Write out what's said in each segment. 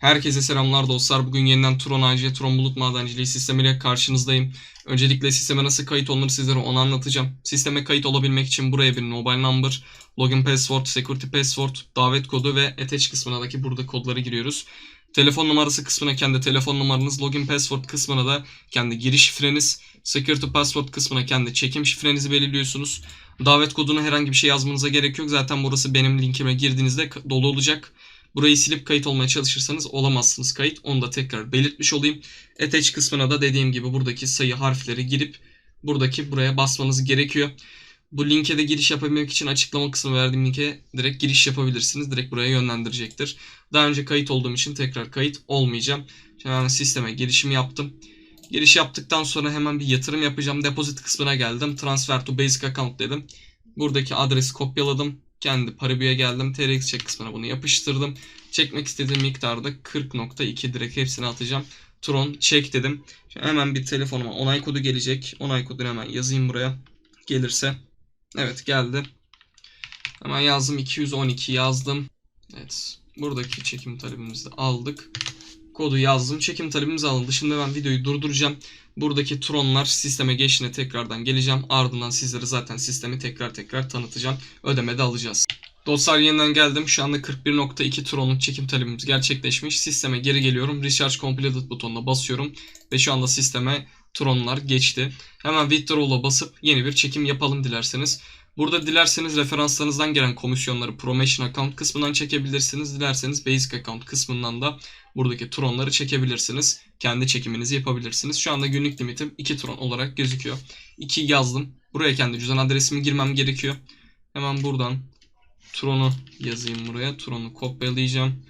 Herkese selamlar dostlar. Bugün yeniden Tron AC, Tron Bulut Madenciliği sistemiyle karşınızdayım. Öncelikle sisteme nasıl kayıt olunur sizlere onu anlatacağım. Sisteme kayıt olabilmek için buraya bir mobile number, login password, security password, davet kodu ve attach kısmındaki burada kodları giriyoruz. Telefon numarası kısmına kendi telefon numaranız, login password kısmına da kendi giriş şifreniz, security password kısmına kendi çekim şifrenizi belirliyorsunuz. Davet kodunu herhangi bir şey yazmanıza gerek yok. Zaten burası benim linkime girdiğinizde dolu olacak. Burayı silip kayıt olmaya çalışırsanız olamazsınız kayıt. Onu da tekrar belirtmiş olayım. Attach kısmına da dediğim gibi buradaki sayı harfleri girip buradaki buraya basmanız gerekiyor. Bu linke de giriş yapabilmek için açıklama kısmı verdiğim linke direkt giriş yapabilirsiniz. Direkt buraya yönlendirecektir. Daha önce kayıt olduğum için tekrar kayıt olmayacağım. Şimdi hemen sisteme girişimi yaptım. Giriş yaptıktan sonra hemen bir yatırım yapacağım. Deposit kısmına geldim. Transfer to basic account dedim. Buradaki adresi kopyaladım. Kendi Paribu'ya geldim. TRX check kısmına bunu yapıştırdım. Çekmek istediğim miktarda 40.2 direkt hepsini atacağım. Tron çek dedim. Şimdi hemen bir telefonuma onay kodu gelecek. Onay kodunu hemen yazayım buraya. Gelirse. Evet geldi. Hemen yazdım 212 yazdım. Evet. Buradaki çekim talebimizi aldık. Kodu yazdım. Çekim talebimiz alındı. Şimdi ben videoyu durduracağım. Buradaki Tron'lar sisteme geçtiğine tekrardan geleceğim. Ardından sizlere zaten sistemi tekrar tekrar tanıtacağım. Ödeme de alacağız. Dostlar yeniden geldim. Şu anda 41.2 Tron'luk çekim talebimiz gerçekleşmiş. Sisteme geri geliyorum. Recharge Completed butonuna basıyorum. Ve şu anda sisteme Tron'lar geçti. Hemen Withdrawal'a basıp yeni bir çekim yapalım dilerseniz. Burada dilerseniz referanslarınızdan gelen komisyonları Promotion Account kısmından çekebilirsiniz. Dilerseniz Basic Account kısmından da buradaki Tron'ları çekebilirsiniz. Kendi çekiminizi yapabilirsiniz. Şu anda günlük limitim 2 Tron olarak gözüküyor. 2 yazdım. Buraya kendi cüzdan adresimi girmem gerekiyor. Hemen buradan Tron'u yazayım buraya. Tron'u kopyalayacağım.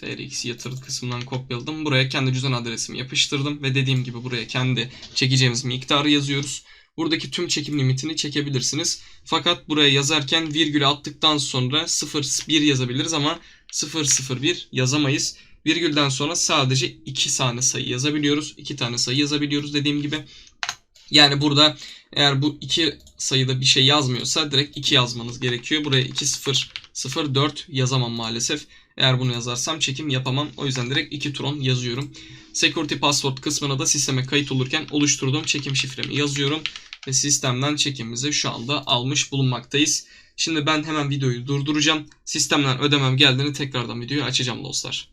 TRX yatırdı kısmından kopyaladım. Buraya kendi cüzdan adresimi yapıştırdım. Ve dediğim gibi buraya kendi çekeceğimiz miktarı yazıyoruz. Buradaki tüm çekim limitini çekebilirsiniz. Fakat buraya yazarken virgülü attıktan sonra 01 yazabiliriz ama 001 yazamayız. Virgülden sonra sadece 2 tane sayı yazabiliyoruz. 2 tane sayı yazabiliyoruz dediğim gibi. Yani burada eğer bu iki sayıda bir şey yazmıyorsa direkt 2 yazmanız gerekiyor. Buraya 2004 yazamam maalesef. Eğer bunu yazarsam çekim yapamam. O yüzden direkt 2 tron yazıyorum. Security password kısmına da sisteme kayıt olurken oluşturduğum çekim şifremi yazıyorum. Ve sistemden çekimimizi şu anda almış bulunmaktayız. Şimdi ben hemen videoyu durduracağım. Sistemden ödemem geldiğini tekrardan videoyu açacağım dostlar.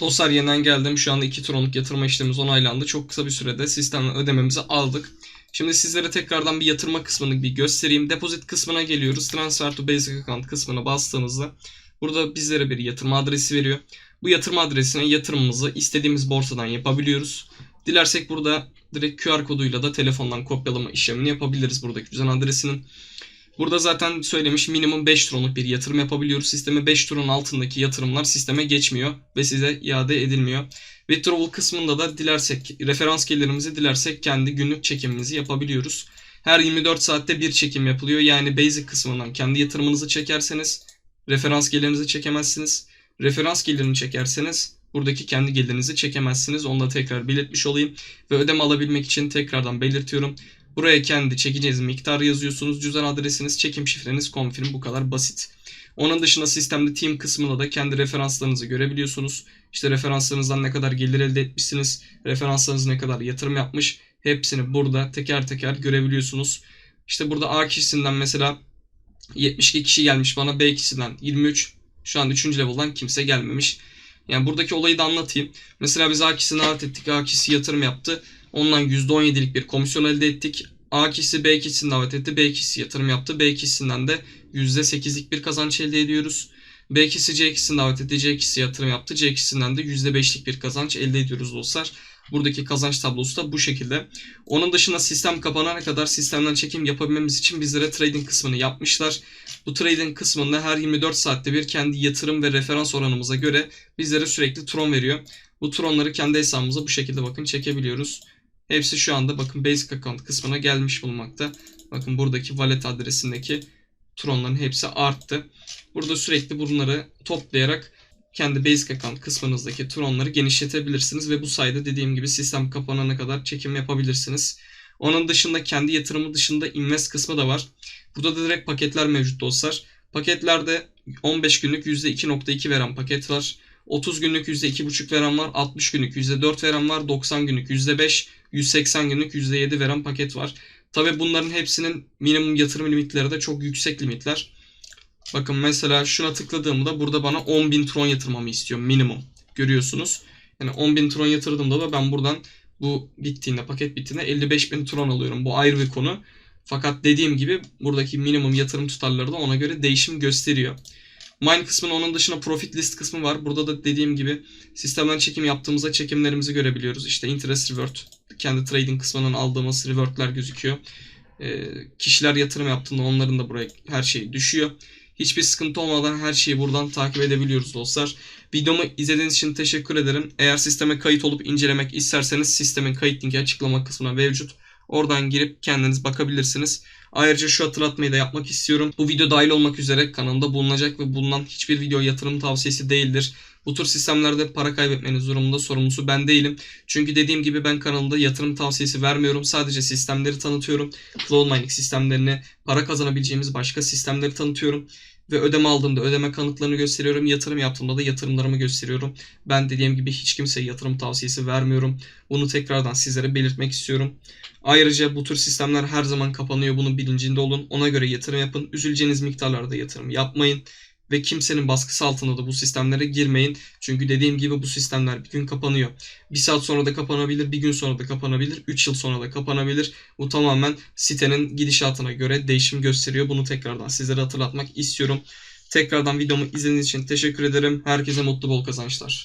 Dostlar yeniden geldim. Şu anda 2 tronluk yatırma işlemimiz onaylandı. Çok kısa bir sürede sistemden ödememizi aldık. Şimdi sizlere tekrardan bir yatırma kısmını bir göstereyim. Deposit kısmına geliyoruz. Transfer to basic account kısmına bastığımızda burada bizlere bir yatırma adresi veriyor. Bu yatırma adresine yatırımımızı istediğimiz borsadan yapabiliyoruz. Dilersek burada direkt QR koduyla da telefondan kopyalama işlemini yapabiliriz buradaki cüzdan adresinin. Burada zaten söylemiş minimum 5 tronluk bir yatırım yapabiliyoruz. Sisteme 5 tronun altındaki yatırımlar sisteme geçmiyor ve size iade edilmiyor. Withdrawal kısmında da dilersek referans gelirimizi dilersek kendi günlük çekimimizi yapabiliyoruz. Her 24 saatte bir çekim yapılıyor. Yani basic kısmından kendi yatırımınızı çekerseniz referans gelirinizi çekemezsiniz. Referans gelirini çekerseniz buradaki kendi gelirinizi çekemezsiniz. Onu da tekrar belirtmiş olayım. Ve ödeme alabilmek için tekrardan belirtiyorum. Buraya kendi çekeceğiniz miktarı yazıyorsunuz. Cüzdan adresiniz, çekim şifreniz, confirm bu kadar basit. Onun dışında sistemde team kısmında da kendi referanslarınızı görebiliyorsunuz. İşte referanslarınızdan ne kadar gelir elde etmişsiniz, referanslarınız ne kadar yatırım yapmış. Hepsini burada teker teker görebiliyorsunuz. İşte burada A kişisinden mesela 72 kişi gelmiş bana B kişisinden 23. Şu an 3. level'dan kimse gelmemiş. Yani buradaki olayı da anlatayım. Mesela biz A kişisini davet ettik. A kişisi yatırım yaptı. Ondan %17'lik bir komisyon elde ettik. A kişisi B kişisini davet etti. B kişisi yatırım yaptı. B kişisinden de %8'lik bir kazanç elde ediyoruz. B kişisi C kişisini davet etti. C kişisi yatırım yaptı. C kişisinden de %5'lik bir kazanç elde ediyoruz dostlar. Buradaki kazanç tablosu da bu şekilde. Onun dışında sistem kapanana kadar sistemden çekim yapabilmemiz için bizlere trading kısmını yapmışlar. Bu trading kısmında her 24 saatte bir kendi yatırım ve referans oranımıza göre bizlere sürekli tron veriyor. Bu tronları kendi hesabımıza bu şekilde bakın çekebiliyoruz. Hepsi şu anda bakın basic account kısmına gelmiş bulunmakta. Bakın buradaki wallet adresindeki tronların hepsi arttı. Burada sürekli bunları toplayarak kendi basic account kısmınızdaki tronları genişletebilirsiniz ve bu sayede dediğim gibi sistem kapanana kadar çekim yapabilirsiniz. Onun dışında kendi yatırımı dışında invest kısmı da var. Burada da direkt paketler mevcut dostlar. Paketlerde 15 günlük %2.2 veren paket var. 30 günlük %2,5 veren var. 60 günlük %4 veren var. 90 günlük %5, 180 günlük %7 veren paket var. Tabi bunların hepsinin minimum yatırım limitleri de çok yüksek limitler. Bakın mesela şuna tıkladığımda burada bana 10.000 tron yatırmamı istiyor minimum. Görüyorsunuz. Yani 10.000 tron yatırdığımda da ben buradan bu bittiğinde paket bittiğinde 55.000 tron alıyorum. Bu ayrı bir konu. Fakat dediğim gibi buradaki minimum yatırım tutarları da ona göre değişim gösteriyor. Mine kısmının onun dışında profit list kısmı var. Burada da dediğim gibi sistemden çekim yaptığımızda çekimlerimizi görebiliyoruz. İşte interest reward, kendi trading kısmından aldığımız rewardlar gözüküyor. Ee, kişiler yatırım yaptığında onların da buraya her şey düşüyor. Hiçbir sıkıntı olmadan her şeyi buradan takip edebiliyoruz dostlar. Videomu izlediğiniz için teşekkür ederim. Eğer sisteme kayıt olup incelemek isterseniz sistemin kayıt linki açıklama kısmına mevcut. Oradan girip kendiniz bakabilirsiniz. Ayrıca şu hatırlatmayı da yapmak istiyorum. Bu video dahil olmak üzere kanalımda bulunacak ve bulunan hiçbir video yatırım tavsiyesi değildir. Bu tür sistemlerde para kaybetmeniz durumunda sorumlusu ben değilim. Çünkü dediğim gibi ben kanalımda yatırım tavsiyesi vermiyorum. Sadece sistemleri tanıtıyorum. Cloud mining sistemlerini, para kazanabileceğimiz başka sistemleri tanıtıyorum. Ve ödeme aldığımda ödeme kanıtlarını gösteriyorum. Yatırım yaptığımda da yatırımlarımı gösteriyorum. Ben dediğim gibi hiç kimseye yatırım tavsiyesi vermiyorum. Bunu tekrardan sizlere belirtmek istiyorum. Ayrıca bu tür sistemler her zaman kapanıyor. Bunun bilincinde olun. Ona göre yatırım yapın. Üzüleceğiniz miktarlarda yatırım yapmayın. Ve kimsenin baskısı altında da bu sistemlere girmeyin. Çünkü dediğim gibi bu sistemler bir gün kapanıyor. Bir saat sonra da kapanabilir, bir gün sonra da kapanabilir, 3 yıl sonra da kapanabilir. Bu tamamen sitenin gidişatına göre değişim gösteriyor. Bunu tekrardan sizlere hatırlatmak istiyorum. Tekrardan videomu izlediğiniz için teşekkür ederim. Herkese mutlu bol kazançlar.